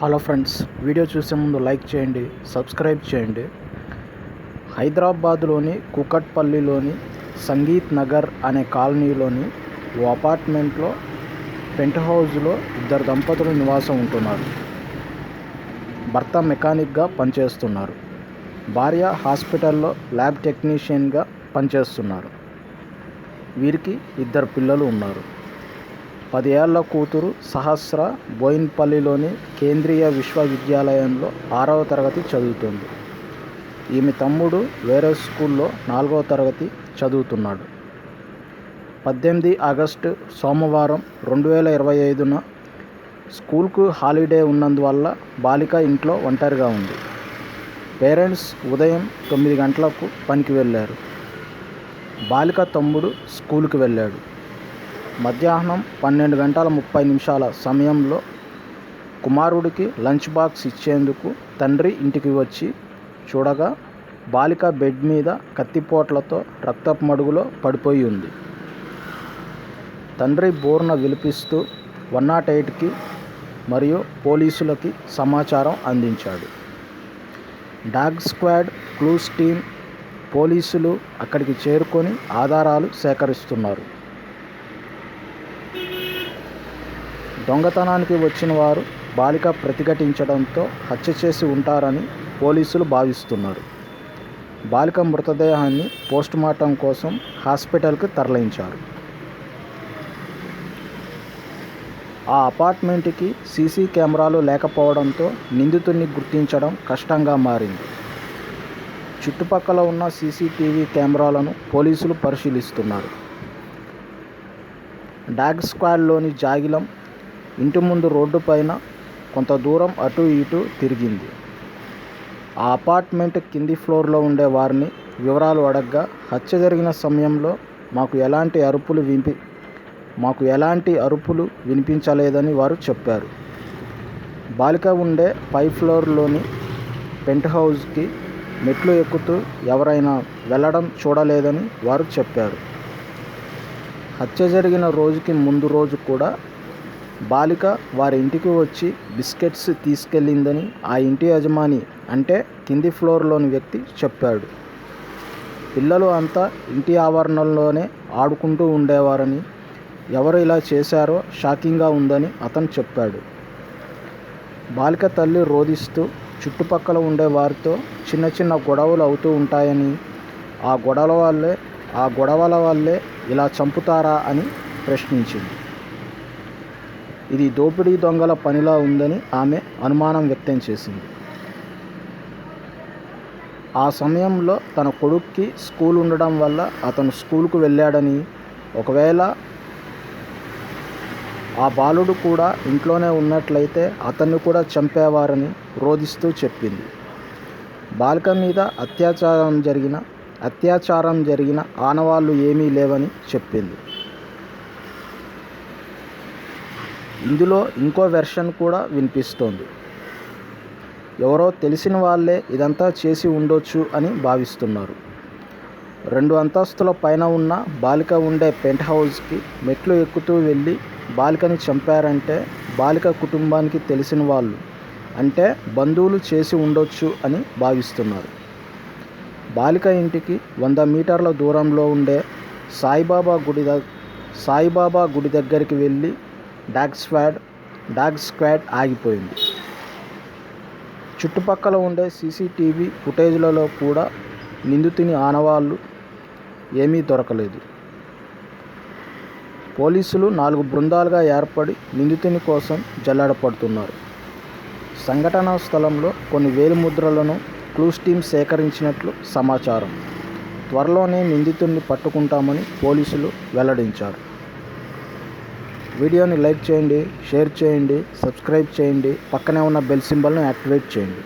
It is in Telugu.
హలో ఫ్రెండ్స్ వీడియో చూసే ముందు లైక్ చేయండి సబ్స్క్రైబ్ చేయండి. హైదరాబాద్లోని కుకట్పల్లిలోని సంగీత్ నగర్ అనే కాలనీలోని ఓ అపార్ట్మెంట్లో పెంట్ హౌస్లో ఇద్దరు దంపతులు నివాసం ఉంటున్నారు. భర్త మెకానిక్గా పనిచేస్తున్నారు. భార్య హాస్పిటల్లో ల్యాబ్ టెక్నీషియన్గా పనిచేస్తున్నారు. వీరికి ఇద్దరు పిల్లలు ఉన్నారు. పది ఏళ్ళ కూతురు సహస్ర బోయిన్పల్లిలోని కేంద్రీయ విశ్వవిద్యాలయంలో ఆరవ తరగతి చదువుతుంది. ఈమె తమ్ముడు వేరే స్కూల్లో నాలుగవ తరగతి చదువుతున్నాడు. పద్దెనిమిది ఆగస్టు సోమవారం రెండు వేల ఇరవై ఐదున స్కూల్కు హాలిడే ఉన్నందువల్ల బాలిక ఇంట్లో ఒంటరిగా ఉంది. పేరెంట్స్ ఉదయం తొమ్మిది గంటలకు పనికి వెళ్ళారు. బాలిక తమ్ముడు స్కూల్కి వెళ్ళాడు. మధ్యాహ్నం పన్నెండు గంటల ముప్పై నిమిషాల సమయంలో కుమారుడికి లంచ్ బాక్స్ ఇచ్చేందుకు తండ్రి ఇంటికి వచ్చి చూడగా బాలిక బెడ్ మీద కత్తిపోట్లతో రక్తపు మడుగులో పడిపోయి ఉంది. తండ్రి బోర్న విలిపిస్తూ వన్ నాట్ ఎయిట్కి మరియు పోలీసులకి సమాచారం అందించాడు. డాగ్ స్క్వాడ్ క్లూస్ టీం పోలీసులు అక్కడికి చేరుకొని ఆధారాలు సేకరిస్తున్నారు. దొంగతనానికి వచ్చిన వారు బాలిక ప్రతిఘటించడంతో హత్య చేసి ఉంటారని పోలీసులు భావిస్తున్నారు. బాలిక మృతదేహాన్ని పోస్టుమార్టం కోసం హాస్పిటల్కు తరలించారు. ఆ అపార్ట్మెంట్కి సీసీ కెమెరాలు లేకపోవడంతో నిందితుడిని గుర్తించడం కష్టంగా మారింది. చుట్టుపక్కల ఉన్న సీసీటీవీ కెమెరాలను పోలీసులు పరిశీలిస్తున్నారు. డాగ్ స్క్వాడ్లోని జాగిలం ఇంటి ముందు రోడ్డు పైన కొంత దూరం అటు ఇటు తిరిగింది. ఆ అపార్ట్మెంట్ కింది ఫ్లోర్లో ఉండే వారిని వివరాలు అడగ్గా హత్య జరిగిన సమయంలో మాకు ఎలాంటి అరుపులు వినిపి మాకు ఎలాంటి అరుపులు వినిపించలేదని వారు చెప్పారు. బాలిక ఉండే పై ఫ్లోర్లోని పెంట్ హౌస్కి మెట్లు ఎక్కుతూ ఎవరైనా వెళ్ళడం చూడలేదని వారు చెప్పారు. హత్య జరిగిన రోజుకి ముందు రోజు కూడా బాలిక వారి ఇంటికి వచ్చి బిస్కెట్స్ తీసుకెళ్ళిందని ఆ ఇంటి యజమాని అంటే కింది ఫ్లోర్లోని వ్యక్తి చెప్పాడు. పిల్లలు అంతా ఇంటి ఆవరణంలోనే ఆడుకుంటూ ఉండేవారని ఎవరు ఇలా చేశారో షాకింగ్గా ఉందని అతను చెప్పాడు. బాలిక తల్లి రోధిస్తూ చుట్టుపక్కల ఉండే వారితో చిన్న చిన్న గొడవలు అవుతూ ఉంటాయని ఆ గొడవల వల్లే ఆ గొడవల వల్లే ఇలా చంపుతారా? అని ప్రశ్నించింది. ఇది దోపిడీ దొంగల పనిలా ఉందని ఆమె అనుమానం వ్యక్తం చేసింది. ఆ సమయంలో తన కొడుక్కి స్కూల్ ఉండడం వల్ల అతను స్కూల్కు వెళ్ళాడని ఒకవేళ ఆ బాలుడు కూడా ఇంట్లోనే ఉన్నట్లయితే అతన్ని కూడా చంపేవారని రోధిస్తూ చెప్పింది. బాలిక మీద అత్యాచారం జరిగిన అత్యాచారం జరిగిన ఆనవాళ్ళు ఏమీ లేవని చెప్పింది. ఇందులో ఇంకో వెర్షన్ కూడా వినిపిస్తోంది. ఎవరో తెలిసిన వాళ్ళే ఇదంతా చేసి ఉండొచ్చు అని భావిస్తున్నారు. రెండు అంతస్తుల పైన ఉన్న బాలిక ఉండే పెంట్ హౌస్కి మెట్లు ఎక్కుతూ వెళ్ళి బాలికని చంపారంటే బాలిక కుటుంబానికి తెలిసిన వాళ్ళు అంటే బంధువులు చేసి ఉండొచ్చు అని భావిస్తున్నారు. బాలిక ఇంటికి వంద మీటర్ల దూరంలో ఉండే సాయిబాబా గుడి ద సాయిబాబా గుడి దగ్గరికి వెళ్ళి డాగ్ స్క్వాడ్ డాగ్ స్క్వాడ్ ఆగిపోయింది. చుట్టుపక్కల ఉండే సీసీటీవీ ఫుటేజ్లలో కూడా నిందితుని ఆనవాళ్ళు ఏమీ దొరకలేదు. పోలీసులు నాలుగు బృందాలుగా ఏర్పడి నిందితుని కోసం జల్లాడపడుతున్నారు. సంఘటనా స్థలంలో కొన్ని వేలిముద్రలను క్లూస్ టీం సేకరించినట్లు సమాచారం. త్వరలోనే నిందితుడిని పట్టుకుంటామని పోలీసులు వెల్లడించారు. వీడియోని లైక్ చేయండి షేర్ చేయండి సబ్స్క్రైబ్ చేయండి పక్కనే ఉన్న బెల్ సింబల్ను యాక్టివేట్ చేయండి.